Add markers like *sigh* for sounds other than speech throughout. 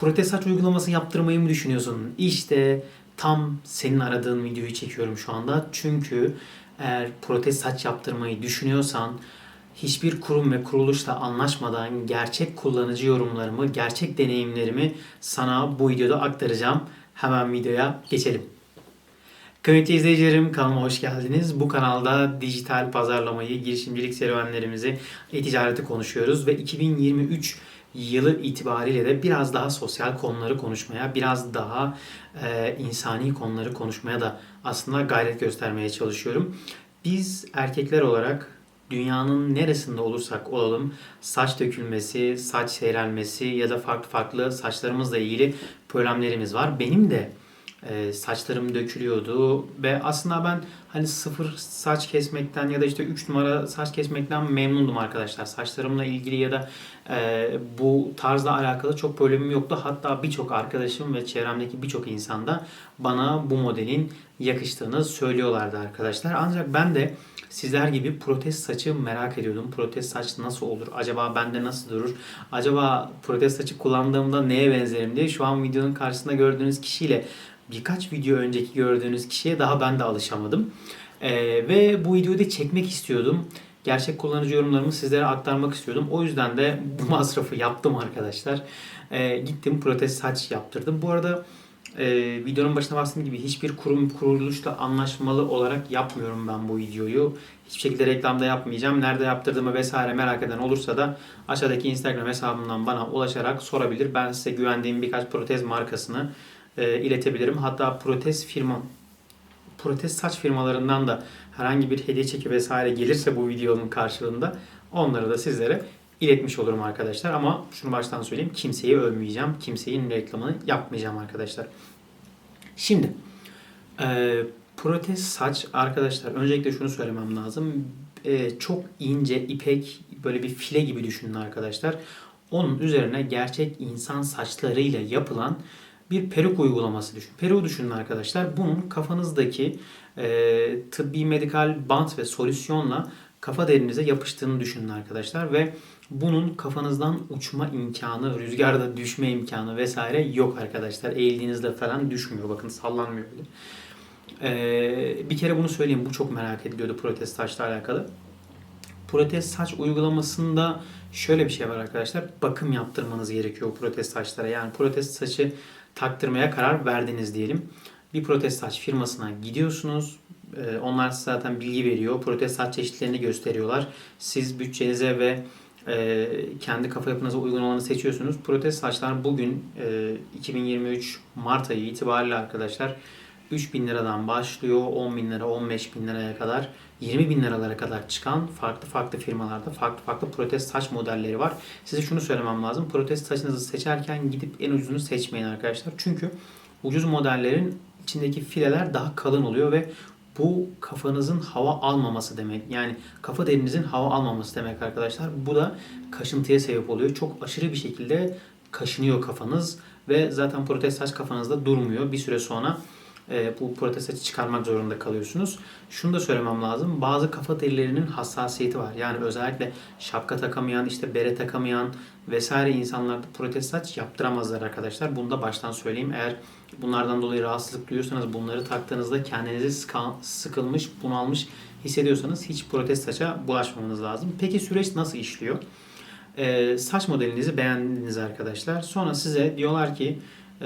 Protez saç uygulaması yaptırmayı mı düşünüyorsun? İşte tam senin aradığın videoyu çekiyorum şu anda. Çünkü eğer protez saç yaptırmayı düşünüyorsan hiçbir kurum ve kuruluşla anlaşmadan gerçek kullanıcı yorumlarımı, gerçek deneyimlerimi sana bu videoda aktaracağım. Hemen videoya geçelim. Kıymetli izleyicilerim kanalıma hoş geldiniz. Bu kanalda dijital pazarlamayı, girişimcilik serüvenlerimizi, e-ticareti konuşuyoruz ve 2023 yılı itibariyle de biraz daha sosyal konuları konuşmaya, biraz daha e, insani konuları konuşmaya da aslında gayret göstermeye çalışıyorum. Biz erkekler olarak dünyanın neresinde olursak olalım saç dökülmesi, saç seyrelmesi ya da farklı farklı saçlarımızla ilgili problemlerimiz var. Benim de e, saçlarım dökülüyordu ve aslında ben hani sıfır saç kesmekten ya da işte 3 numara saç kesmekten memnundum arkadaşlar. Saçlarımla ilgili ya da e, bu tarzla alakalı çok problemim yoktu. Hatta birçok arkadaşım ve çevremdeki birçok insan da bana bu modelin yakıştığını söylüyorlardı arkadaşlar. Ancak ben de sizler gibi protez saçı merak ediyordum. Protez saç nasıl olur? Acaba bende nasıl durur? Acaba protez saçı kullandığımda neye benzerim diye şu an videonun karşısında gördüğünüz kişiyle birkaç video önceki gördüğünüz kişiye daha ben de alışamadım. Ee, ve bu videoyu da çekmek istiyordum. Gerçek kullanıcı yorumlarımı sizlere aktarmak istiyordum. O yüzden de bu *laughs* masrafı yaptım arkadaşlar. Ee, gittim protez saç yaptırdım. Bu arada e, videonun başında bahsettiğim gibi hiçbir kurum kuruluşla anlaşmalı olarak yapmıyorum ben bu videoyu. Hiçbir şekilde reklamda yapmayacağım. Nerede yaptırdığımı vesaire merak eden olursa da aşağıdaki Instagram hesabımdan bana ulaşarak sorabilir. Ben size güvendiğim birkaç protez markasını e, iletebilirim. Hatta protez firma protez saç firmalarından da herhangi bir hediye çeki vesaire gelirse bu videonun karşılığında onları da sizlere iletmiş olurum arkadaşlar. Ama şunu baştan söyleyeyim. Kimseyi övmeyeceğim. Kimsenin reklamını yapmayacağım arkadaşlar. Şimdi e, protez saç arkadaşlar öncelikle şunu söylemem lazım. E, çok ince ipek böyle bir file gibi düşünün arkadaşlar. Onun üzerine gerçek insan saçlarıyla yapılan bir peruk uygulaması düşün. Peruğu düşünün arkadaşlar. Bunun kafanızdaki e, tıbbi medikal bant ve solüsyonla kafa derinize yapıştığını düşünün arkadaşlar ve bunun kafanızdan uçma imkanı, rüzgarda düşme imkanı vesaire yok arkadaşlar. Eğildiğinizde falan düşmüyor. Bakın sallanmıyor bile. Ee, bir kere bunu söyleyeyim. Bu çok merak ediliyordu protez saçla alakalı. Protez saç uygulamasında şöyle bir şey var arkadaşlar. Bakım yaptırmanız gerekiyor protez saçlara. Yani protez saçı taktırmaya karar verdiniz diyelim. Bir protez saç firmasına gidiyorsunuz. Ee, Onlar size zaten bilgi veriyor. Protez saç çeşitlerini gösteriyorlar. Siz bütçenize ve e, kendi kafa yapınıza uygun olanı seçiyorsunuz. Protez saçlar bugün e, 2023 Mart ayı itibariyle arkadaşlar 3000 liradan başlıyor 10 bin lira 15 bin liraya kadar 20 bin liralara kadar çıkan farklı farklı firmalarda farklı farklı protez saç modelleri var. Size şunu söylemem lazım. Protez saçınızı seçerken gidip en ucuzunu seçmeyin arkadaşlar. Çünkü ucuz modellerin içindeki fileler daha kalın oluyor ve bu kafanızın hava almaması demek. Yani kafa derinizin hava almaması demek arkadaşlar. Bu da kaşıntıya sebep oluyor. Çok aşırı bir şekilde kaşınıyor kafanız ve zaten protez saç kafanızda durmuyor. Bir süre sonra e, bu protez saçı çıkarmak zorunda kalıyorsunuz. Şunu da söylemem lazım. Bazı kafa derilerinin hassasiyeti var. Yani özellikle şapka takamayan, işte bere takamayan vesaire insanlarda protez saç yaptıramazlar arkadaşlar. Bunu da baştan söyleyeyim. Eğer bunlardan dolayı rahatsızlık duyuyorsanız bunları taktığınızda kendinizi sıkılmış, bunalmış hissediyorsanız hiç protez saça bulaşmamanız lazım. Peki süreç nasıl işliyor? Ee, saç modelinizi beğendiniz arkadaşlar. Sonra size diyorlar ki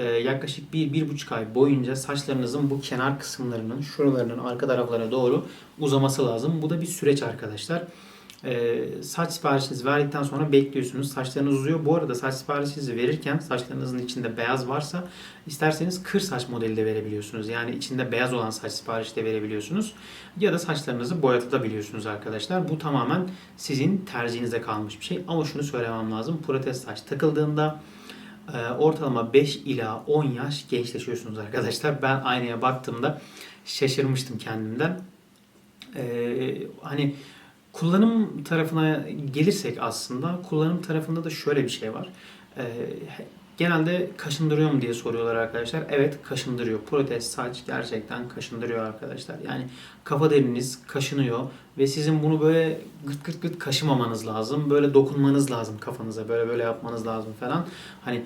yaklaşık 1-1,5 ay boyunca saçlarınızın bu kenar kısımlarının, şuralarının arka taraflara doğru uzaması lazım. Bu da bir süreç arkadaşlar. E, saç siparişinizi verdikten sonra bekliyorsunuz. Saçlarınız uzuyor. Bu arada saç siparişinizi verirken saçlarınızın içinde beyaz varsa isterseniz kır saç modeli de verebiliyorsunuz. Yani içinde beyaz olan saç siparişi de verebiliyorsunuz. Ya da saçlarınızı boyatabiliyorsunuz arkadaşlar. Bu tamamen sizin tercihinize kalmış bir şey. Ama şunu söylemem lazım. Protez saç takıldığında ortalama 5 ila 10 yaş gençleşiyorsunuz arkadaşlar. Ben aynaya baktığımda şaşırmıştım kendimden. Ee, hani kullanım tarafına gelirsek aslında kullanım tarafında da şöyle bir şey var. Ee, Genelde kaşındırıyor mu diye soruyorlar arkadaşlar. Evet kaşındırıyor. Protez saç gerçekten kaşındırıyor arkadaşlar. Yani kafa deriniz kaşınıyor ve sizin bunu böyle gıt gıt gıt kaşımamanız lazım. Böyle dokunmanız lazım kafanıza. Böyle böyle yapmanız lazım falan. Hani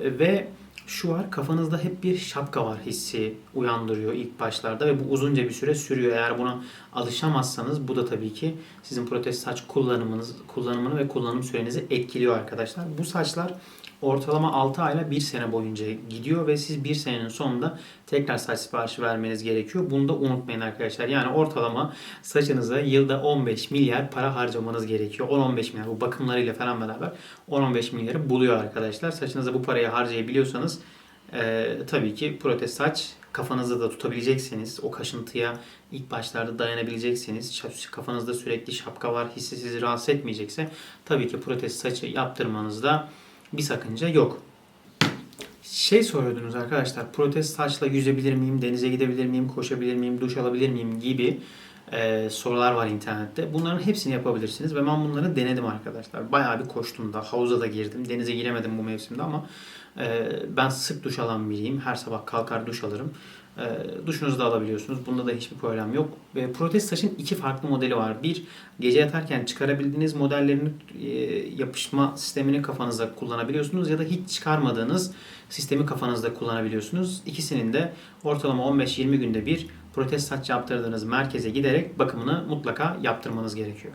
ve şu var kafanızda hep bir şapka var hissi uyandırıyor ilk başlarda ve bu uzunca bir süre sürüyor. Eğer buna alışamazsanız bu da tabii ki sizin protez saç kullanımınız kullanımını ve kullanım sürenizi etkiliyor arkadaşlar. Bu saçlar ortalama 6 ayla 1 sene boyunca gidiyor ve siz 1 senenin sonunda tekrar saç siparişi vermeniz gerekiyor. Bunu da unutmayın arkadaşlar. Yani ortalama saçınıza yılda 15 milyar para harcamanız gerekiyor. 10-15 milyar bu bakımlarıyla falan beraber 10-15 milyarı buluyor arkadaşlar. Saçınıza bu parayı harcayabiliyorsanız e, tabii ki protez saç kafanızda da tutabileceksiniz. O kaşıntıya ilk başlarda dayanabileceksiniz. Şap- Kafanızda sürekli şapka var hissi sizi rahatsız etmeyecekse tabii ki protez saçı yaptırmanızda bir sakınca yok. Şey soruyordunuz arkadaşlar, protez saçla yüzebilir miyim, denize gidebilir miyim, koşabilir miyim, duş alabilir miyim gibi e, sorular var internette. Bunların hepsini yapabilirsiniz ve ben bunları denedim arkadaşlar. Bayağı bir koştum da, havuza da girdim. Denize giremedim bu mevsimde ama e, ben sık duş alan biriyim. Her sabah kalkar duş alırım. E, duşunuzu da alabiliyorsunuz. Bunda da hiçbir problem yok. E, protez saçın iki farklı modeli var. Bir, gece yatarken çıkarabildiğiniz modellerini e, yapışma sistemini kafanızda kullanabiliyorsunuz ya da hiç çıkarmadığınız sistemi kafanızda kullanabiliyorsunuz. İkisinin de ortalama 15-20 günde bir protez saç yaptırdığınız merkeze giderek bakımını mutlaka yaptırmanız gerekiyor.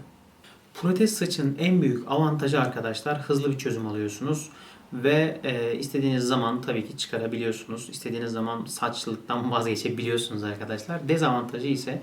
Protez saçın en büyük avantajı arkadaşlar hızlı bir çözüm alıyorsunuz ve e, istediğiniz zaman tabii ki çıkarabiliyorsunuz. İstediğiniz zaman saçlılıktan vazgeçebiliyorsunuz arkadaşlar. Dezavantajı ise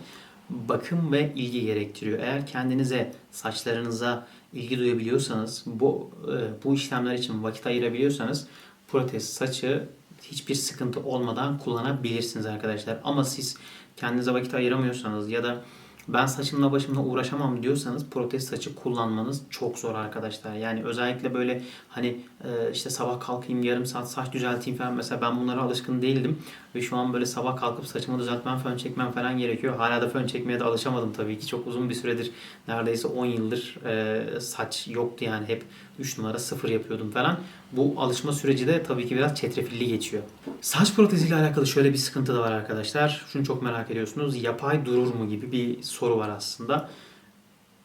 bakım ve ilgi gerektiriyor. Eğer kendinize, saçlarınıza ilgi duyabiliyorsanız, bu e, bu işlemler için vakit ayırabiliyorsanız protez saçı hiçbir sıkıntı olmadan kullanabilirsiniz arkadaşlar. Ama siz kendinize vakit ayıramıyorsanız ya da ben saçımla başımla uğraşamam diyorsanız protez saçı kullanmanız çok zor arkadaşlar. Yani özellikle böyle hani e, işte sabah kalkayım yarım saat saç düzelteyim falan mesela ben bunlara alışkın değildim. Ve şu an böyle sabah kalkıp saçımı düzeltmem, fön çekmem falan gerekiyor. Hala da fön çekmeye de alışamadım tabii ki. Çok uzun bir süredir neredeyse 10 yıldır e, saç yoktu yani hep 3 numara 0 yapıyordum falan. Bu alışma süreci de tabii ki biraz çetrefilli geçiyor. Saç proteziyle alakalı şöyle bir sıkıntı da var arkadaşlar. Şunu çok merak ediyorsunuz. Yapay durur mu gibi bir soru var aslında.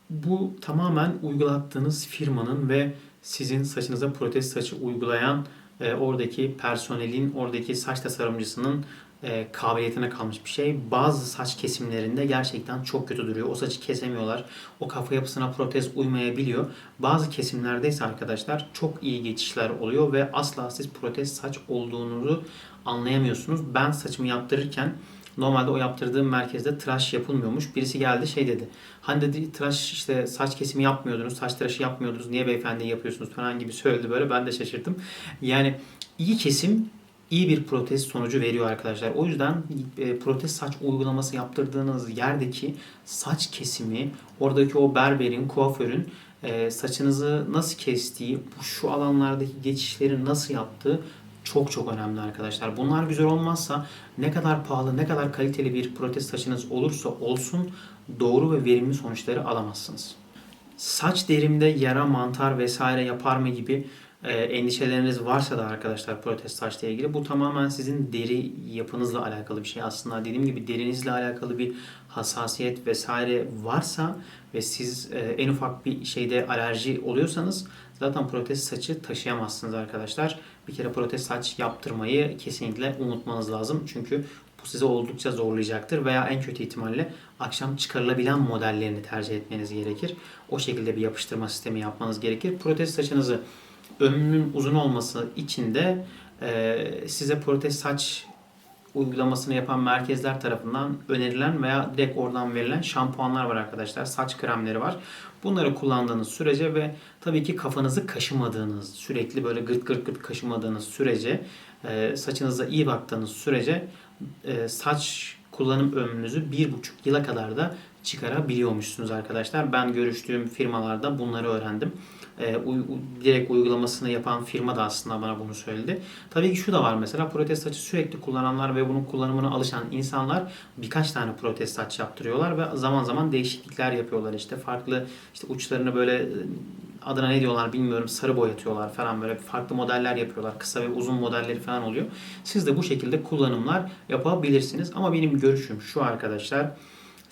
Bu tamamen uygulattığınız firmanın ve sizin saçınıza protez saçı uygulayan e, oradaki personelin, oradaki saç tasarımcısının e, kabiliyetine kalmış bir şey. Bazı saç kesimlerinde gerçekten çok kötü duruyor. O saçı kesemiyorlar. O kafa yapısına protez uymayabiliyor. Bazı kesimlerde ise arkadaşlar çok iyi geçişler oluyor ve asla siz protez saç olduğunuzu anlayamıyorsunuz. Ben saçımı yaptırırken Normalde o yaptırdığım merkezde tıraş yapılmıyormuş. Birisi geldi şey dedi. Hani dedi tıraş işte saç kesimi yapmıyordunuz, saç tıraşı yapmıyordunuz. Niye beyefendi yapıyorsunuz falan gibi söyledi böyle. Ben de şaşırdım. Yani iyi kesim iyi bir protez sonucu veriyor arkadaşlar. O yüzden e, protez saç uygulaması yaptırdığınız yerdeki saç kesimi, oradaki o berberin, kuaförün e, saçınızı nasıl kestiği, şu alanlardaki geçişleri nasıl yaptığı çok çok önemli arkadaşlar. Bunlar güzel olmazsa ne kadar pahalı, ne kadar kaliteli bir protez saçınız olursa olsun doğru ve verimli sonuçları alamazsınız. Saç derimde yara, mantar vesaire yapar mı gibi e, endişeleriniz varsa da arkadaşlar protez saçla ilgili bu tamamen sizin deri yapınızla alakalı bir şey. Aslında dediğim gibi derinizle alakalı bir hassasiyet vesaire varsa ve siz e, en ufak bir şeyde alerji oluyorsanız zaten protez saçı taşıyamazsınız arkadaşlar. Bir kere protez saç yaptırmayı kesinlikle unutmanız lazım. Çünkü bu sizi oldukça zorlayacaktır veya en kötü ihtimalle akşam çıkarılabilen modellerini tercih etmeniz gerekir. O şekilde bir yapıştırma sistemi yapmanız gerekir. Protez saçınızı ömrünün uzun olması için de e, size protez saç uygulamasını yapan merkezler tarafından önerilen veya direkt oradan verilen şampuanlar var arkadaşlar. Saç kremleri var. Bunları kullandığınız sürece ve tabii ki kafanızı kaşımadığınız, sürekli böyle gırt gırt gırt kaşımadığınız sürece, e, saçınıza iyi baktığınız sürece e, saç kullanım ömrünüzü bir buçuk yıla kadar da çıkarabiliyormuşsunuz arkadaşlar. Ben görüştüğüm firmalarda bunları öğrendim. E, uy, direkt uygulamasını yapan firma da aslında bana bunu söyledi. Tabii ki şu da var mesela protez saçı sürekli kullananlar ve bunun kullanımına alışan insanlar birkaç tane protez saç yaptırıyorlar ve zaman zaman değişiklikler yapıyorlar işte farklı işte uçlarını böyle adına ne diyorlar bilmiyorum sarı boyatıyorlar falan böyle farklı modeller yapıyorlar. Kısa ve uzun modelleri falan oluyor. Siz de bu şekilde kullanımlar yapabilirsiniz. Ama benim görüşüm şu arkadaşlar.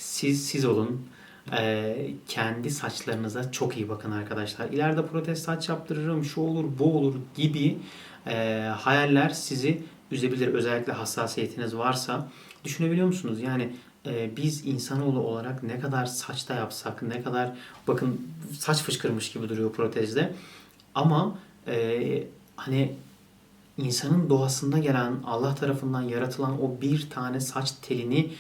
Siz siz olun. Ee, kendi saçlarınıza çok iyi bakın arkadaşlar. İleride protez saç yaptırırım, şu olur, bu olur gibi e, hayaller sizi üzebilir. Özellikle hassasiyetiniz varsa. Düşünebiliyor musunuz? Yani e, biz insanoğlu olarak ne kadar saçta yapsak, ne kadar bakın saç fışkırmış gibi duruyor protezde. Ama e, hani insanın doğasında gelen Allah tarafından yaratılan o bir tane saç telini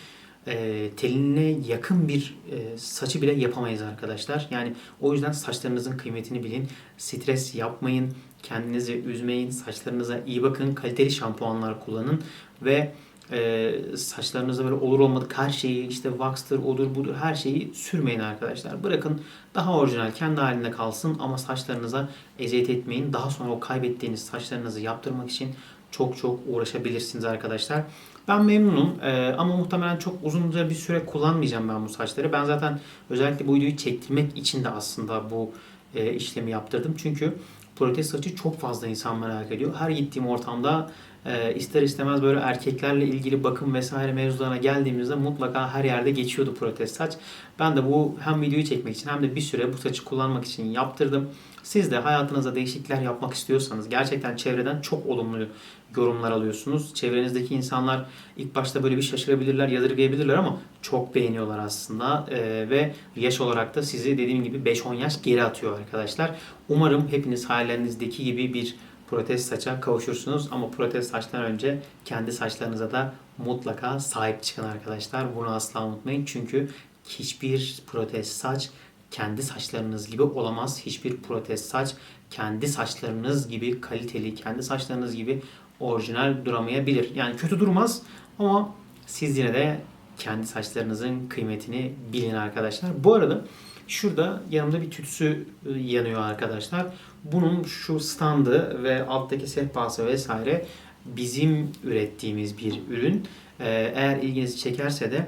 e, teline yakın bir e, saçı bile yapamayız arkadaşlar. Yani o yüzden saçlarınızın kıymetini bilin. Stres yapmayın. Kendinizi üzmeyin. Saçlarınıza iyi bakın. Kaliteli şampuanlar kullanın ve e, saçlarınıza böyle olur olmadık her şeyi işte wax'tır odur budur her şeyi sürmeyin arkadaşlar. Bırakın daha orijinal kendi halinde kalsın ama saçlarınıza eziyet etmeyin. Daha sonra o kaybettiğiniz saçlarınızı yaptırmak için çok çok uğraşabilirsiniz arkadaşlar. Ben memnunum ee, ama muhtemelen çok uzunca bir süre kullanmayacağım ben bu saçları. Ben zaten özellikle bu videoyu çektirmek için de aslında bu e, işlemi yaptırdım. Çünkü protez saçı çok fazla insan merak ediyor. Her gittiğim ortamda e, ister istemez böyle erkeklerle ilgili bakım vesaire mevzularına geldiğimizde mutlaka her yerde geçiyordu protez saç. Ben de bu hem videoyu çekmek için hem de bir süre bu saçı kullanmak için yaptırdım. Siz de hayatınıza değişiklikler yapmak istiyorsanız gerçekten çevreden çok olumlu yorumlar alıyorsunuz. Çevrenizdeki insanlar ilk başta böyle bir şaşırabilirler, yadırgayabilirler ama çok beğeniyorlar aslında Ee, ve yaş olarak da sizi dediğim gibi 5-10 yaş geri atıyor arkadaşlar. Umarım hepiniz hayallerinizdeki gibi bir protez saça kavuşursunuz ama protez saçtan önce kendi saçlarınıza da mutlaka sahip çıkın arkadaşlar. Bunu asla unutmayın çünkü hiçbir protez saç kendi saçlarınız gibi olamaz. Hiçbir protez saç kendi saçlarınız gibi kaliteli, kendi saçlarınız gibi orijinal duramayabilir. Yani kötü durmaz ama siz yine de kendi saçlarınızın kıymetini bilin arkadaşlar. Bu arada şurada yanımda bir tütsü e, yanıyor arkadaşlar. Bunun şu standı ve alttaki sehpası vesaire bizim ürettiğimiz bir ürün. Eğer ilginizi çekerse de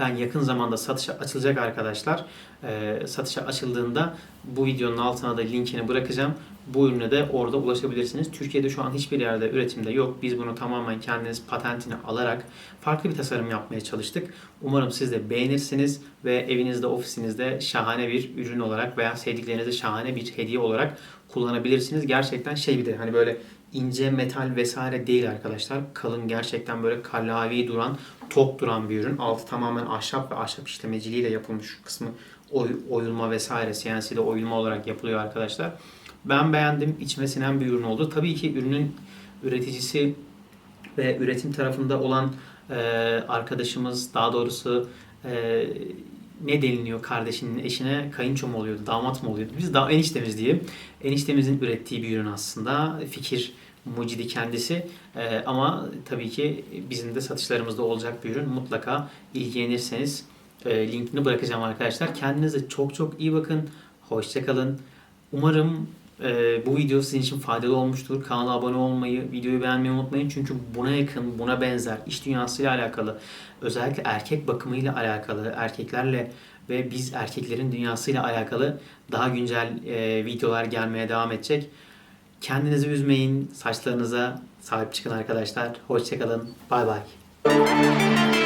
ben yakın zamanda satışa açılacak arkadaşlar. Ee, satışa açıldığında bu videonun altına da linkini bırakacağım. Bu ürüne de orada ulaşabilirsiniz. Türkiye'de şu an hiçbir yerde üretimde yok. Biz bunu tamamen kendiniz patentini alarak farklı bir tasarım yapmaya çalıştık. Umarım siz de beğenirsiniz ve evinizde, ofisinizde şahane bir ürün olarak veya sevdiklerinizde şahane bir hediye olarak kullanabilirsiniz. Gerçekten şey bir de hani böyle ince metal vesaire değil arkadaşlar. Kalın gerçekten böyle kallavi duran, tok duran bir ürün. Altı tamamen ahşap ve ahşap işlemeciliğiyle yapılmış kısmı oy, oyulma vesaire CNC'de oyulma olarak yapılıyor arkadaşlar. Ben beğendim. İçime sinen bir ürün oldu. Tabii ki ürünün üreticisi ve üretim tarafında olan e, arkadaşımız daha doğrusu e, ne deniliyor kardeşinin eşine kayınço mu oluyordu, damat mı oluyordu? Biz daha eniştemiz diyelim. Eniştemizin ürettiği bir ürün aslında. Fikir mucidi kendisi Ee, ama tabii ki bizim de satışlarımızda olacak bir ürün. Mutlaka ilgilenirseniz e, linkini bırakacağım arkadaşlar. Kendinize çok çok iyi bakın. Hoşçakalın. Umarım e, bu video sizin için faydalı olmuştur. Kanala abone olmayı, videoyu beğenmeyi unutmayın. Çünkü buna yakın, buna benzer, iş dünyasıyla alakalı, özellikle erkek bakımıyla alakalı, erkeklerle ve biz erkeklerin dünyasıyla alakalı daha güncel e, videolar gelmeye devam edecek. Kendinizi üzmeyin, saçlarınıza sahip çıkın arkadaşlar. Hoşçakalın, bay bay.